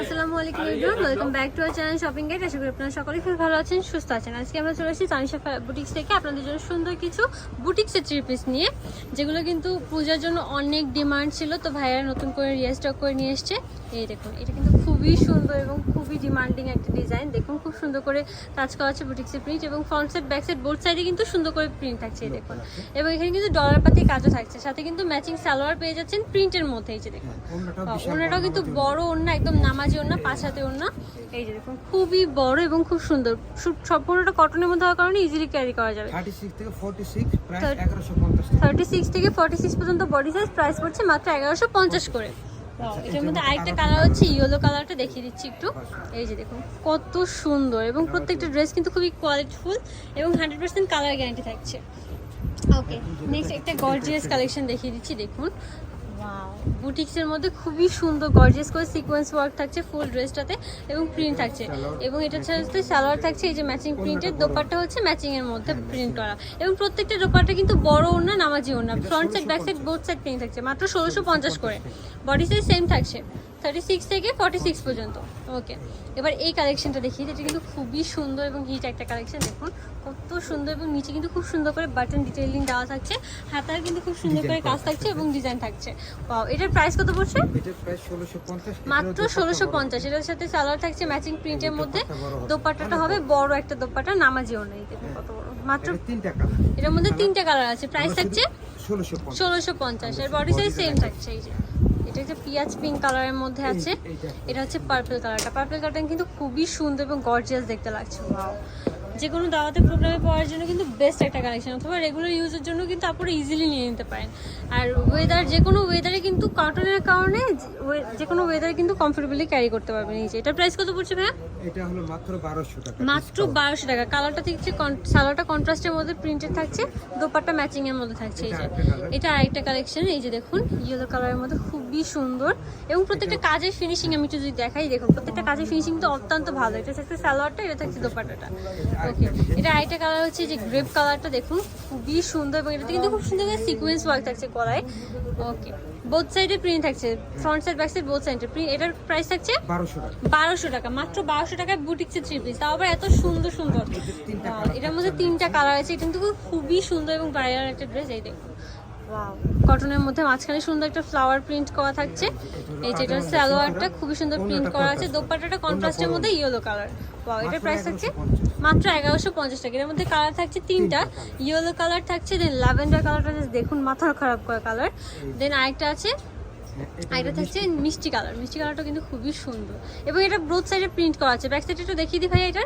আসসালামু আলাইকুম back to আপনারা সকলেই খুব ভালো আছেন, সুস্থ আছেন। আজকে আমরা চলে থেকে আপনাদের সুন্দর কিছু বুটিক্সের থ্রি পিস নিয়ে, যেগুলো কিন্তু পূজার জন্য অনেক ডিমান্ড ছিল। তো ভাইয়ারা নতুন করে রিস্টক করে নিয়ে এসছে। এই দেখুন এটা কিন্তু খুবই সুন্দর এবং খুবই ডিমান্ডিং একটা ডিজাইন দেখুন খুব সুন্দর করে কাজ করা আছে বুটিক্সের প্রিন্ট এবং front side back side both সাইডে কিন্তু সুন্দর করে প্রিন্ট থাকছে এই দেখুন। এবং এখানে কিন্তু ডলার পাতি কাজও থাকছে সাথে কিন্তু ম্যাচিং সালোয়ার পেয়ে যাচ্ছেন প্রিন্টের মধ্যে এই যে দেখুন। ওনাটাও কিন্তু বড় ওড়না একদম নামাজি ওড়না পাঁচ হাতে ওড়না। এই যে দেখুন খুবই বড় এবং খুব সুন্দর। সম্পূর্ণটা কটনের মধ্যে হওয়ার কারণে ইজিলি ক্যারি করা যাবে। থার্টি সিক্স থেকে ফর্টি সিক্স পর্যন্ত বডি সাইজ প্রাইস পড়ছে মাত্র এগারোশো পঞ্চাশ করে। এটার মধ্যে আরেকটা কালার হচ্ছে ইয়েলো কালারটা দেখিয়ে দিচ্ছি একটু। এই যে দেখুন কত সুন্দর এবং প্রত্যেকটা ড্রেস কিন্তু খুবই কোয়ালিটিফুল এবং হান্ড্রেড পার্সেন্ট কালার গ্যারান্টি থাকছে। ওকে নেক্সট একটা গর্জিয়াস কালেকশন দেখিয়ে দিচ্ছি দেখুন। বুটিক্সের মধ্যে খুবই সুন্দর গর্জিয়াস করে সিকোয়েন্স ওয়ার্ক থাকছে ফুল ড্রেসটাতে এবং প্রিন্ট থাকছে। এবং এটার সাথে সালোয়ার থাকছে এই যে ম্যাচিং প্রিন্টের দোপারটা হচ্ছে ম্যাচিং এর মধ্যে প্রিন্ট করা। এবং প্রত্যেকটা দোপারটা কিন্তু বড় ওড়না নামাজি ওড়না। Front side back side both side print থাকছে। মাত্র ষোলোশো পঞ্চাশ করে। বডি সাইজ সেম থাকছে। থার্টি সিক্স থেকে ফর্টি সিক্স পর্যন্ত। ওকে এবার এই কালেকশনটা দেখি এটা কিন্তু খুবই সুন্দর এবং হিট একটা কালেকশন দেখুন। কত সুন্দর এবং নিচে কিন্তু খুব সুন্দর করে বাটন ডিটেইলিং দেওয়া থাকছে। হাতার কিন্তু খুব সুন্দর করে কাজ থাকছে এবং ডিজাইন থাকছে। এটার প্রাইস কত পড়ছে? মাত্র ষোলোশো পঞ্চাশ। এটার সাথে সালোয়ার থাকছে ম্যাচিং প্রিন্টের মধ্যে। দোপাট্টাটা হবে বড় একটা দোপাট্টা নামাজিও নেই। দেখুন কত বড়। মাত্র তিনটা এটার মধ্যে তিনটা কালার আছে। প্রাইস থাকছে ষোলোশো পঞ্চাশ। এর বডি সাইজ সেম থাকছে এই যে। এটা পিঁয়াজ পিঙ্ক কালারের মধ্যে আছে এটা হচ্ছে পার্পল কালারটা পার্পল কালারটা কিন্তু খুবই সুন্দর এবং গর্জিয়াস দেখতে লাগছে। ওয়াও যে কোনো দাওয়াতে প্রোগ্রামে পড়ার জন্য কিন্তু বেস্ট একটা কালেকশন অথবা রেগুলার ইউজের জন্য কিন্তু আপনারা ইজিলি নিয়ে নিতে পারেন। আর ওয়েদার যে কোনো ওয়েদারে কিন্তু কটনের কারণে যে- কোনো ওয়েদারে কিন্তু কমফোর্টেবলি ক্যারি করতে পারবেন এই যে। এটার প্রাইস কত পড়ছে ভাইয়া? এটা হলো মাত্র বারোশো টাকা। মাত্র বারোশো টাকা। কালারটা থাকছে সালোয়ারটা কন্ট্রাস্টের মধ্যে প্রিন্টেড থাকছে দোপাট্টা ম্যাচিং এর মধ্যে থাকছে এই যে। এটা আরেকটা কালেকশন এই যে দেখুন ইয়েলো কালারের মধ্যে খুবই সুন্দর এবং প্রত্যেকটা কাজের ফিনিশিং আমি একটু যদি দেখাই দেখুন প্রত্যেকটা কাজের ফিনিশিং তো অত্যন্ত ভালো। এটা থাকছে সালোয়ারটা এটা থাকছে দোপাট্টাটা। ওকে এটা আরেকটা কালার হচ্ছে যে গ্রেপ কালারটা দেখুন খুবই সুন্দর এবং এটাতে কিন্তু খুব সুন্দর করে সিকোয়েন্স ওয়ার্ক থাকছে গলায় ওকে বোথ সাইডে প্রিন্ট থাকছে front side back side both সাইডে প্রিন্ট এটার প্রাইস থাকছে বারোশো টাকা। মাত্র বারোশো টাকায় বুটিক্সের থ্রি পিস তাও আবার এত সুন্দর সুন্দর। এটার মধ্যে তিনটা কালার আছে এটা কিন্তু খুবই সুন্দর এবং ভাইরাল একটা ড্রেস এই দেখুন। কটনের মধ্যে মাঝখানে সুন্দর একটা ফ্লাওয়ার প্রিন্ট করা থাকছে। এই যে এটার সালোয়ারটা খুবই সুন্দর প্রিন্ট করা আছে। দোপাট্টাটা কন্ট্রাস্টের মধ্যে ইয়েলো কালার ওয়াও এটার প্রাইস থাকছে মাত্র এগারোশো পঞ্চাশ টাকা। এর মধ্যে কালার থাকছে তিনটা। ইয়েলো কালার থাকছে দেন ল্যাভেন্ডার কালারটা দেখুন মাথা খারাপ করা কালার দেন আরেকটা আছে আর এটা থাকছে মিষ্টি কালার মিষ্টি কালারটা কিন্তু খুবই সুন্দর। এবং এটা ব্রোথ সাইডে প্রিন্ট করা আছে। ব্যাক সাইডে একটু দেখিয়ে দিই ভাই এটা।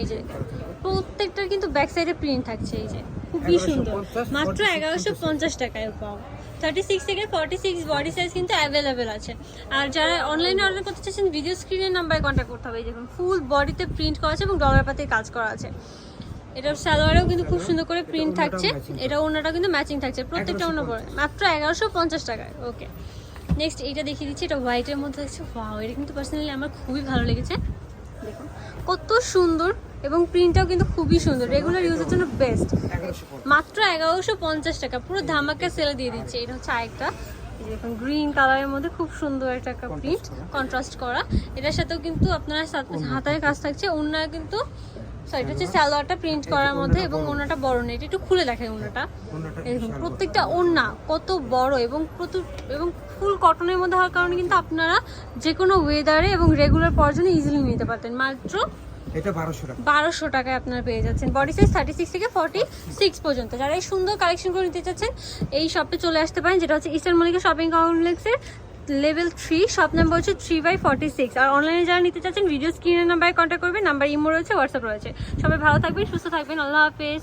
এই যে, প্রত্যেকটার কিন্তু ব্যাক সাইডে প্রিন্ট থাকছে, এই যে। খুবই সুন্দর। মাত্র এগারোশো পঞ্চাশ টাকায় পাও। থার্টি সিক্স থেকে ফর্টি সিক্স বডি সাইজ কিন্তু অ্যাভেলেবেল আছে। আর যারা অনলাইনে অর্ডার করতে চাচ্ছেন ভিডিও স্ক্রিনের নাম্বারে কন্ট্যাক্ট করতে হবে। দেখুন ফুল বডিতে প্রিন্ট করা আছে এবং ডলার পাতে কাজ করা আছে। এটার সালোয়ারেও কিন্তু খুব সুন্দর করে প্রিন্ট থাকছে। এটা ওনাটা কিন্তু ম্যাচিং থাকছে। প্রত্যেকটা অন্য পরে। মাত্র এগারোশো পঞ্চাশ টাকায়। ওকে নেক্সট এইটা দেখিয়ে দিচ্ছি। এটা হোয়াইটের মধ্যে আছে। ওয়াও এটা কিন্তু পার্সোনালি আমার খুবই ভালো লেগেছে। দেখুন। কত সুন্দর এবং প্রিন্টটাও কিন্তু খুবই সুন্দর। রেগুলার ইউজের জন্য বেস্ট মাত্র এগারোশো পঞ্চাশ টাকা। পুরো ধামাকা সেলে দিয়ে দিচ্ছে। এটা হচ্ছে আরেকটা। দেখুন গ্রিন কালারের মধ্যে খুব সুন্দর একটা প্রিন্ট কন্ট্রাস্ট করা। এটার সাথেও কিন্তু আপনার হাতায় কাজ থাকছে। ওনারা কিন্তু সরি এটা হচ্ছে সালোয়ারটা প্রিন্ট করার মধ্যে এবং ওনাটা বড় নেই এটা একটু খুলে দেখায় ওনাটা বড়। প্রত্যেকটা ওড়না কত বড় এবং প্রচুর এবং ফুল কটনের মধ্যে হওয়ার কারণে কিন্তু আপনারা যে কোনো ওয়েদারে এবং রেগুলার পরার জন্য ইজিলি নিতে পারতেন। মাত্র এটা বারোশো টাকা। বারোশো টাকায় আপনারা পেয়ে যাচ্ছেন। বডি সাইজ থার্টি সিক্স থেকে ফর্টি সিক্স পর্যন্ত। যারা এই সুন্দর কালেকশন করে নিতে চাচ্ছেন এই শপে চলে আসতে পারেন যেটা হচ্ছে ইস্টার্ন মল্লিকা শপিং কমপ্লেক্সের লেভেল থ্রি সব নাম্বার হচ্ছে থ্রি বাই ফর্টি সিক্স আর অনলাইনে যারা নিতে চাচ্ছেন ভিডিও স্ক্রিনের নাম্বারে কন্ট্যাক্ট করবেন নাম্বার ইমো রয়েছে হোয়াটসঅ্যাপ রয়েছে। সবাই ভালো থাকবেন, সুস্থ থাকবেন, আল্লাহ হাফেজ।